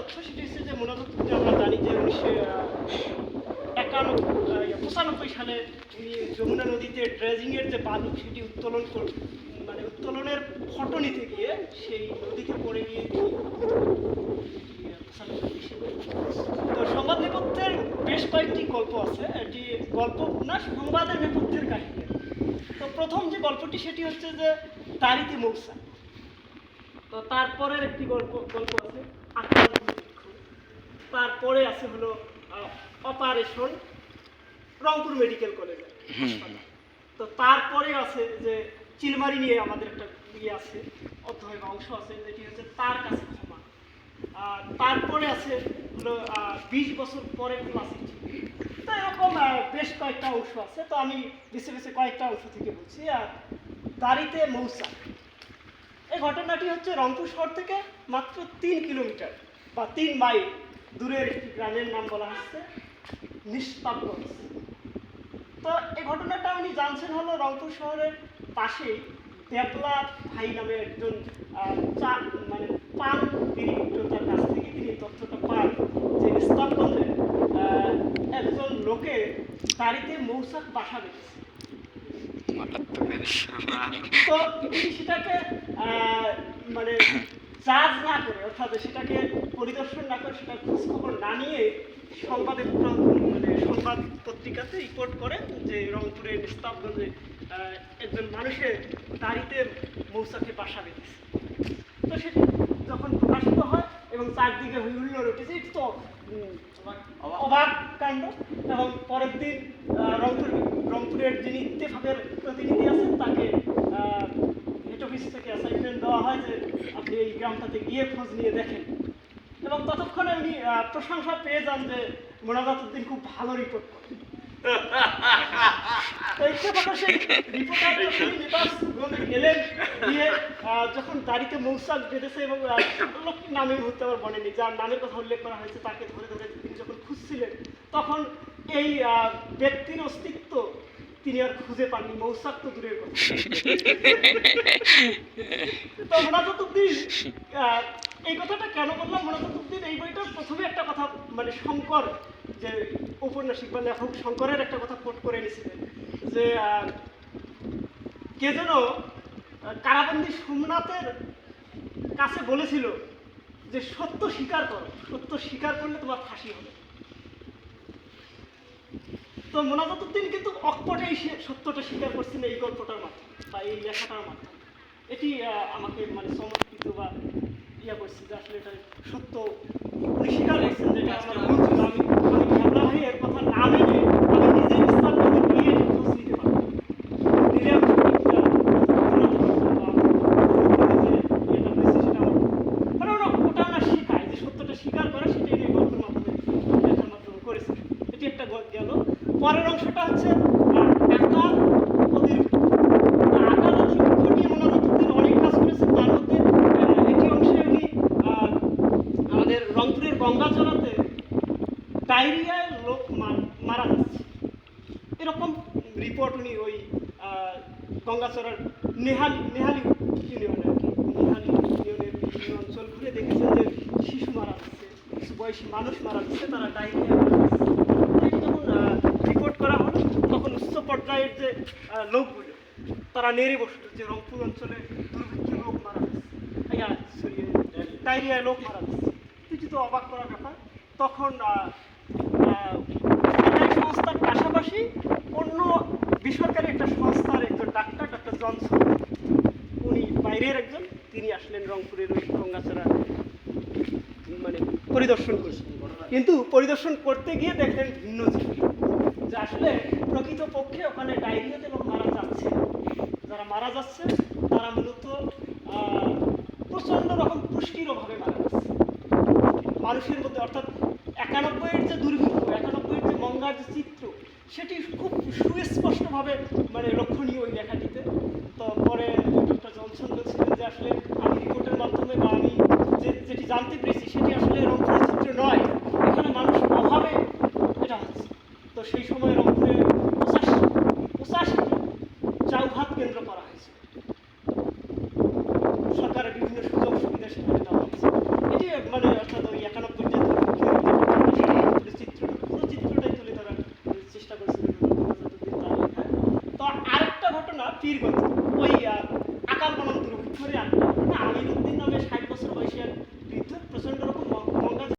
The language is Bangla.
তথ্য সেটি হচ্ছে যে মনোতত্ত্বটি আমরা জানি যে উনিশশো একানব্বই পঁচানব্বই সালে তিনি যমুনা নদীতে ড্রেজিংয়ের যে বালু সেটি উত্তোলন কর মানে উত্তোলনের ফটো নিতে গিয়ে সেই নদীতে পড়ে গিয়ে তো সংবাদ নেপথ্যের বেশ কয়েকটি গল্প আছে। এটি গল্প না, সংবাদের নেপথ্যের কাহিনী। তো প্রথম যে গল্পটি সেটি হচ্ছে যে তারিতে মৌসা। তো তারপরের একটি গল্প গল্প আছে। তারপরে আছে হলো অপারেশন রংপুর মেডিকেল কলেজে তো তারপরে আছে যে চিলমারি নিয়ে আমাদের একটা ইয়ে আছে অধ্যায় বা অংশ আছে যেটি হচ্ছে তার কাছে ক্ষমা। আর তারপরে আছে হলো বিশ বছর পরে ক্লাসিক তো এরকম বেশ কয়েকটা অংশ আছে। তো আমি বেছে বেছে কয়েকটা অংশ থেকে বলছি। আর দাড়িতে মৌসা। এই ঘটনাটি হচ্ছে রংপুর শহর থেকে মাত্র তিন কিলোমিটার বা তিন মাইল দূরের একটি গ্রামের নাম বলা হচ্ছে নিস্তাবগঞ্জ তো এই ঘটনাটা উনি জানছেন হলো রংপুর শহরের পাশেই দেবলা ভাই নামে একজন চা মানে পান বিড়ি বিক্রেতার কাছ থেকে তিনি তথ্যটা পান যে আহ, একজন লোকে দাড়িতে মৌসাক বাসা বেঁধেছে। তো তিনি সেটাকে মানে জাজ না করে অর্থাৎ সেটাকে পরিদর্শন না করে সেটা খোঁজ খবর না নিয়ে সংবাদে মানে সংবাদ পত্রিকাতে রিপোর্ট করে যে রংপুরের নিস্তাবগঞ্জে একজন মানুষের দাড়িতে মৌসাকে বাসা বেঁধেছে। তো সেটি যখন প্রকাশিত হয় এবং চারদিকে হুইহুল্লোড় উঠেছে এটা তো অবাক। কাণ্ড। এবং পরের দিন রংপুর রংপুরের যিনি ইত্তেফাকের প্রতিনিধি আছেন তাকে হেড অফিস থেকে অ্যাসাইনমেন্ট দেওয়া হয় যে আপনি এই গ্রামটাতে গিয়ে খোঁজ নিয়ে দেখেন। এবং ততক্ষণে উনি প্রশংসা পেয়ে যান যে মোনাজাতুদ্দিন খুব ভালো রিপোর্ট করেন গেলেন, গিয়ে যখন গাড়িতে মৌসাক বেঁধেছে এবং লোকটির নামে মুহূর্তে আমার মনে নেই, যার নামের কথা উল্লেখ করা হয়েছে তাকে ধরে ধরে তিনি যখন খুঁজছিলেন, তখন এই ব্যক্তির অস্তিত্ব তিনি আর খুঁজে পাননি মৌসাক তো দূরের কথা। তো আহ, এই কথাটা কেন বললাম? মোনাজাতুদ্দিন এই বইটার প্রথমে একটা কথা মানে শঙ্কর যে ঔপন্যাসিক বা লেখক শঙ্করের একটা কথা কোট করে এনেছিলেন যে কে যেন কারাবন্দী সোমনাথের কাছে বলেছিল যে সত্য স্বীকার করো সত্য স্বীকার করলে তোমার ফাঁসি হবে। তো মোনাজাতুদ্দিন কিন্তু অকপটে এই সত্যটা স্বীকার করছেন এই গল্পটার মাধ্যমে বা এই লেখাটার মাধ্যমে। এটি আহ, আমাকে মানে সমর্পিত বা ইয়া করছে যে আসলে এটা সত্য। উনি স্বীকার করছেন যেটা আমার আমি আমি ভাবনা ভাই এর কথা না মেনে আমি নিজে ইসলাম করতে গিয়ে এটি খোঁজ নিতে পারব নিলে আমি সঠিকটা বা ইয়েটা হয়েছে সেটা আমার মানে ওরা ওটা ওরা শেখায় যে সত্যটা স্বীকার করা সেটাই এই গল্পের মাধ্যমে লেখার মাধ্যমে করেছে এটি একটা গল্প গেল পরের অংশটা হচ্ছে আকাল অতিরিক্ত অনেক কাজ করেছেন। তার মধ্যে একটি অংশে উনি আমাদের রংপুরের গঙ্গাচড়াতে ডায়রিয়ায় লোক মারা যাচ্ছে। এরকম রিপোর্ট উনি ওই গঙ্গাচড়ার নেহালি নেহালি ইউনিয়নে আর কি, নেহালি অঞ্চল ঘুরে দেখেছেন যে শিশু মারা যাচ্ছে বয়সী মানুষ মারা যাচ্ছে, তারা ডায়রিয়া মারা এই যখন রিপোর্ট করা হলো তখন উচ্চ পর্যায়ের যে লোকগুলো, তারা নেড়ে বসল যে রংপুর অঞ্চলে দুর্ভিক্ষে লোক মারা ডায়রিয়ায় লোক মারা কিছু তো অবাক করার কথা তখন সংস্থার পাশাপাশি অন্য বেসরকারি একটা সংস্থার একজন ডাক্তার ডাক্তার জনসন, উনি বাইরের একজন, তিনি আসলেন রংপুরের ওই গঙ্গাচড়া মানে পরিদর্শন করছেন কিন্তু পরিদর্শন করতে গিয়ে দেখলেন ভিন্ন জিনিস যে আসলে প্রকৃতপক্ষে ওখানে ডায়রিয়াতে লোক মারা যাচ্ছে। যারা মারা যাচ্ছে, তারা মূলত প্রচণ্ড রকম পুষ্টির অভাবে মারা যাচ্ছে। মানুষের মধ্যে অর্থাৎ একানব্বইয়ের যে দুর্ভিক্ষ, একানব্বইয়ের যে মঙ্গার যে চিত্র, সেটি খুব সুস্পষ্টভাবে মানে লক্ষণীয় ওই লেখাটিতে। তো পরে ডক্টর জনসন বলছিলেন যে আসলে আমি রিপোর্টের মাধ্যমে বা আমি যেটি জানতে পেরেছি, সেটি আসলে রংপুরের তো সেই সময় রংপুরে পঁচাশি পঁচাশিটি চাউভাত কেন্দ্র করা হয়েছে। সরকারের বিভিন্ন সুযোগ সুবিধা সেখানে দেওয়া হয়েছে। এটি মানে অর্থাৎ ওই একানব্বই চিত্রটাই তুলে চেষ্টা আরেকটা ঘটনা পীরগঞ্জ, ওই আকার বনাম দুর্ভিক্ষরে আরেকটা মানে ঘটনা আমিরুদ্দিন নামে ষাট বছর বয়সী